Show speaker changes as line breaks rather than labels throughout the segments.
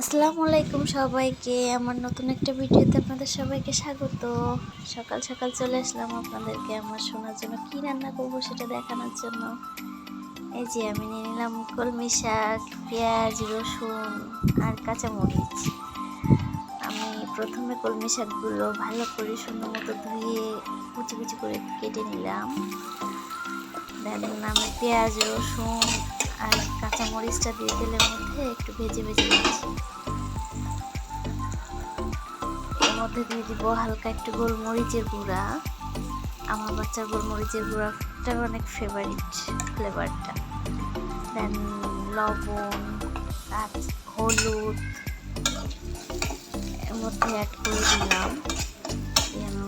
আসসালামু আলাইকুম সবাইকে। আমার নতুন একটা ভিডিওতে আপনাদের সবাইকে স্বাগত। সকাল সকাল চলে আসলাম আপনাদেরকে আমার শোনার জন্য। কি রান্না করব সেটা দেখানোর জন্য। এই যে আমি নিয়ে নিলাম কলমি শাক, পেঁয়াজ, রসুন আর কাঁচামরিচ। আমি প্রথমে কলমি শাকগুলো ভালো করে সুন্দর মতো ধুয়ে কুচি কুচি করে কেটে নিলাম। দেন আমি পেঁয়াজ, রসুন আর কাঁচামরিচটা দিয়ে তেলের মধ্যে একটু ভেজে ভেজে নিচ্ছি। এর মধ্যে দিয়ে দিব হালকা একটু গোলমরিচের গুঁড়া। আমার বাচ্চার গোলমরিচের গুঁড়াটা অনেক ফেভারিট ফ্লেভারটা দেন লবণ, আর হলুদ, এর মধ্যে অ্যাড করে দিলাম।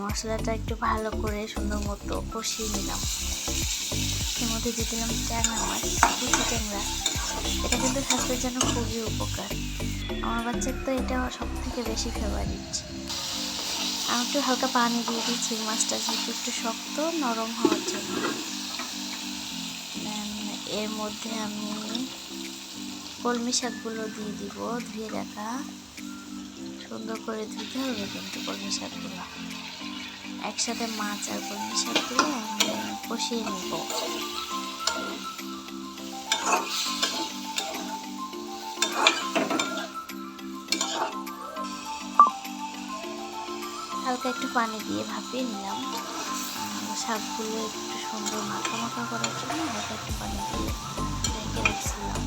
মশলাটা একটু ভালো করে সুন্দর মতো কষিয়ে নিলাম। দিয়ে দিলাম ট্যাংরা মাছ কুচি ট্যাংরা, এটা কিন্তু স্বাস্থ্যের জন্য খুবই উপকার। আমার বাচ্চার তো এটা সব থেকে বেশি ফেভারিট আমি একটু হালকা পানি দিয়ে দিচ্ছি মাছটা, যেহেতু একটু শক্ত, নরম হওয়ার জন্য। এর মধ্যে আমি কলমি শাকগুলো দিয়ে দিব, ধুয়ে রাখা। সুন্দর করে ধুতে হবে কিন্তু কলমি শাকগুলো। একসাথে মাছ আর কলমি শাকগুলো আমি কষিয়ে নিব। হালকা একটু পানি দিয়ে ভাপিয়ে নিলাম। শাকগুলো একটু সুন্দর মাখা মাখা করার জন্য হালকা একটু পানি দিয়ে রেখে রাখছিলাম।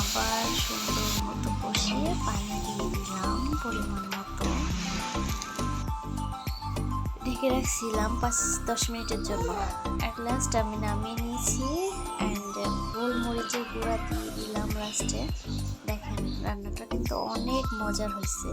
আবার সুন্দর মতো কষিয়ে পানি দিয়ে দিলাম পরিমাণ মতো। ঢেকে রাখছিলাম পাঁচ দশ মিনিটের জন্য। এক লাস্ট আমি নামিয়ে নিয়েছি অ্যান্ড গোলমরিচের গুঁড়া দিয়ে দিলাম লাস্টে দেখেন রান্নাটা কিন্তু অনেক মজার হয়েছে।